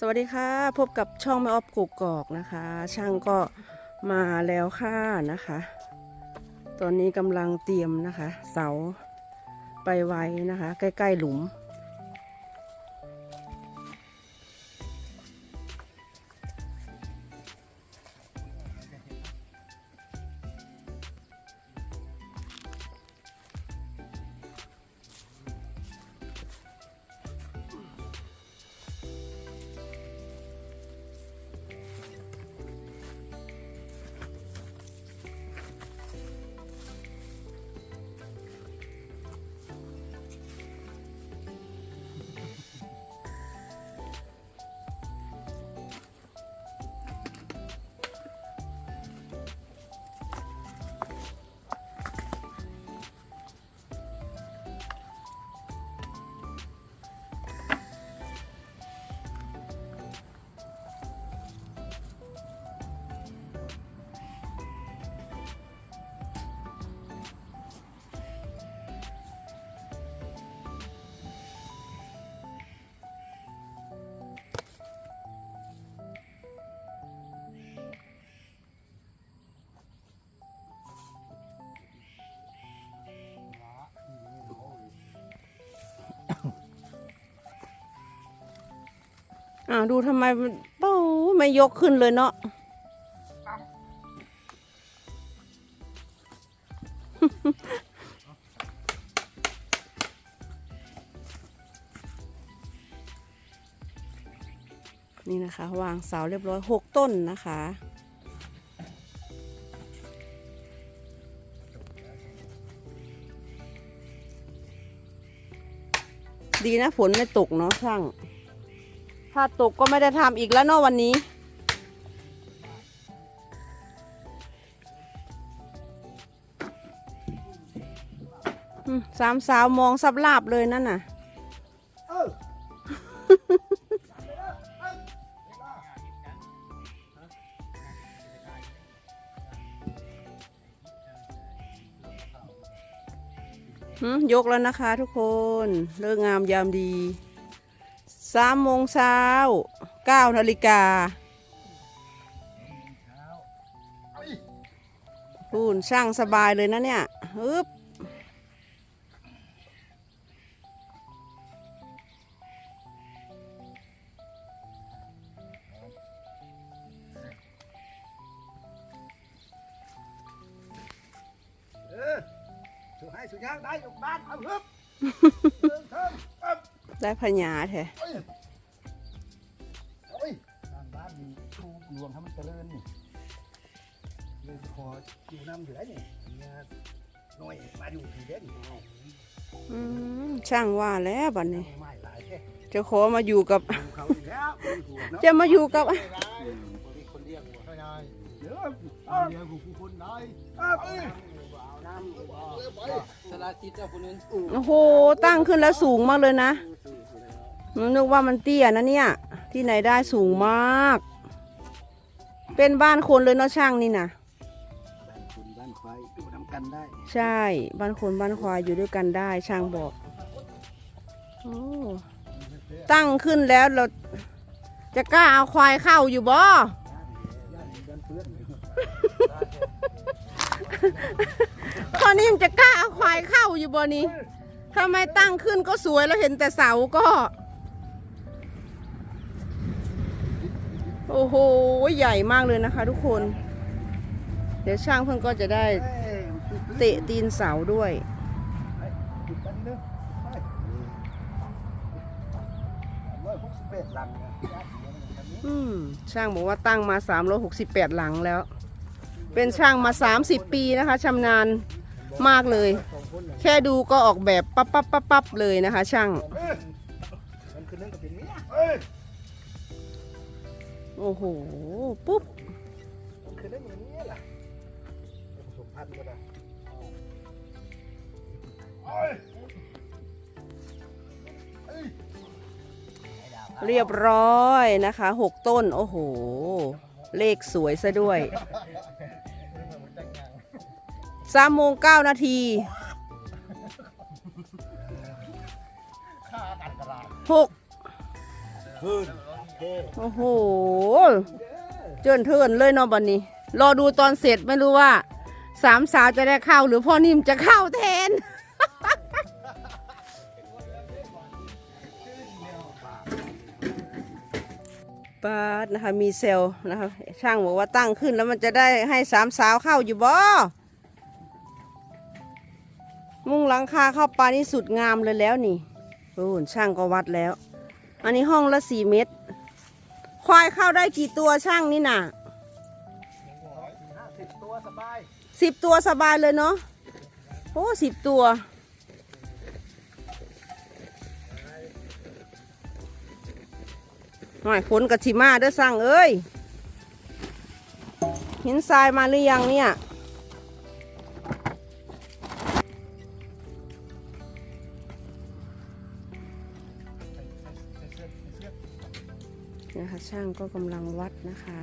สวัสดีค่ะ พบกับช่องแม่ออฟกกอกนะคะ ช่างก็มาแล้วค่ะนะคะ ตอนนี้กำลังเตรียมนะคะ เสาไปไว้นะคะ ใกล้ ๆ หลุม อ่าวดูทำไมเป้าไม่ยกขึ้นเลยเนาะนี่นะคะ วางเสาเรียบร้อยหกต้นนะคะ ดีนะฝนไม่ตกเนาะช่าง ถ้าตกก็ไม่ได้ทำอีกแล้วเนาะวันนี้ สามสาวมองสับลาบเลยนั่นน่ะยกแล้วนะคะทุกคน เลิกงามยามดี สามโมงเช้าเก้านาฬิกาเอาอีกพูนช่างสบายเลยนะเนี่ยฮึบเออสุให้สุยางได้อยู่บ้านเอาฮึบเดินเทิงเอิบ ได้พญาแท้เอ้ยเอาอีกทางบ้านมีชูหลวงให้มันเจริญนี่เลยขออยู่น้ำอยู่ได้นี่เนี่ยหน่อยมาอยู่ผีเด่นเอาอืมช่างว่าแล้วบัดนี้ ไม่หลายแค่จะขอมาอยู่กับ ดูเขาอีกแล้วมีหัวเนาะจะมาอยู่กับไม่ได้มีคนเรียกหัวไม่ได้เดี๋ยวเดี๋ยวกูคนได้ เอาเอ้ย สลาซิดเจ้าคนนึงโอ้โห ตั้งขึ้นแล้วสูงมากเลยนะนึกว่ามันเตี้ยนะเนี่ย ที่ไหนได้สูงมาก เป็นบ้านคนเลยเนาะช่างนี่นะบ้านคุณบ้านไฟดูน้ำกันได้ ใช่ บ้านคนบ้านควายอยู่ด้วยกันได้ช่างบอกโอ้ตั้งขึ้นแล้วเราจะกล้าเอาควายเข้าอยู่บ่ ตอนนี้มันจะกล้าเอาควายเข้าอยู่บ่นี้ทำไมตั้งขึ้นก็สวยแล้วเห็นแต่เสาก็ โอ้โห ใหญ่มากเลยนะคะทุกคน เดี๋ยวช่างเพิ่งก็จะได้เตะตีนเสาด้วย อืม ช่างบอกว่าตั้งมา 368 หลังแล้ว เป็นช่างมา 30 ปีนะคะชำนาญมากเลย แค่ดูก็ออกแบบปั๊บปั๊บปั๊บปั๊บเลยนะคะ ช่างโอ้โหปุ๊บมันคือเรื่องกับเมียล่ะผสมพันธุ์ก็ได้เรียบร้อยนะคะหกต้น โอ้โห เลขสวยซะด้วยสามโมงเก้านาทีฆ่ากันกระไรหกคืนเคโอ้โห เจินเทินเลยเนาะบันนี้ รอดูตอนเสร็จไม่รู้ว่า สามสาวจะได้เข้าหรือพ่อนิ่มจะเข้าแท ปาดนะคะมีเซลล์นะคะช่างบอกว่าตั้งขึ้นแล้วมันจะได้ให้สามสาวเข้าอยู่บ่มุงหลังคาเข้าไปนี่สุดงามเลยแล้วนี่โอ้ช่างก็วัดแล้ว อันนี้ห้องละสี่เมตร ควายเข้าได้กี่ตัวช่างนี่น่ะห้าสิบตัวสบายสิบตัวสบายเลยเนาะโอ้สิบตัว หน่อยฝนกับชิมาเด้อสั่งเอ้ยหินทรายมาหรือยังเนี่ยนะคะช่างก็กำลังวัดนะคะ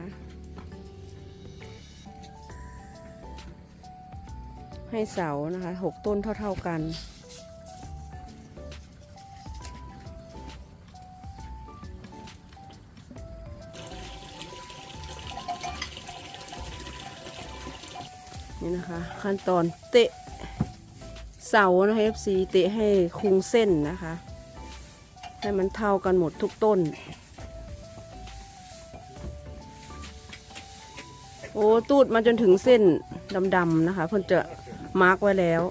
ให้เสานะคะหกต้นเท่า ๆกัน นี่นะคะ ขั้นตอนเตะเสานะคะ FC เตะให้คุงเส้นนะคะ ให้มันเท่ากันหมดทุกต้น โอ้ตูดมาจนถึงเส้นดำๆนะคะ เพิ่นจะมาร์กไว้แล้ว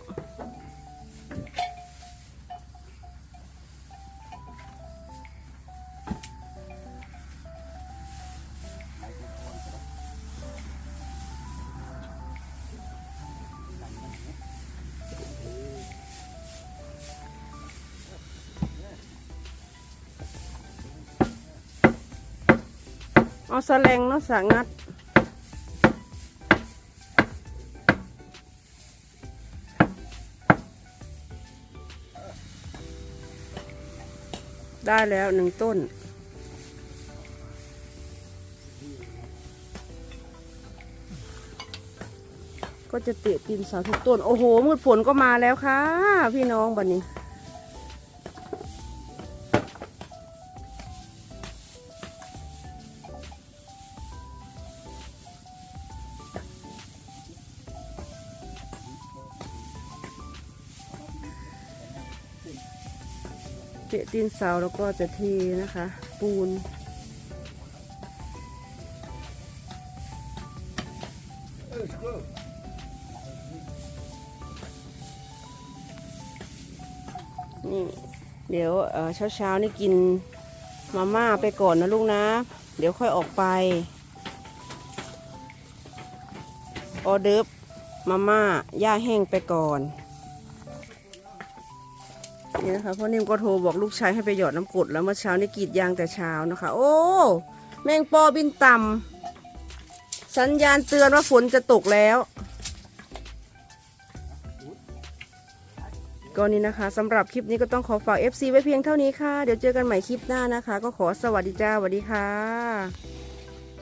เอาแสลงเนาะสางัด ได้แล้วหนึ่งต้นก็จะเตะตีนเสาทุกต้น โอ้โห มืดฝนก็มาแล้วค่ะ พี่น้องบัดนนี้ เตะตีนเสาแล้วก็จะเทนะคะ ปูน นี่เดี๋ยวเอ่อเช้านี่กินมาม่าไปก่อนนะลูกนะ เดี๋ยวค่อยออกไป ออเดิร์ฟมาม่าย่าแห้งไปก่อน นี่นะคะพ่อนิ่มก็โทรบอกลูกชายให้ไปหยอดน้ำกรดแล้วเมื่อเช้านี่กรีดยางแต่เช้านะคะ โอ้แมงปอบินต่ำสัญญาณเตือนว่าฝนจะตกแล้ว ก็นี่นะคะสำหรับคลิปนี้ก็ต้องขอฝาก FC ไว้เพียงเท่านี้ค่ะ เดี๋ยวเจอกันใหม่คลิปหน้านะคะ ก็ขอสวัสดีจ้าสวัสดีค่ะ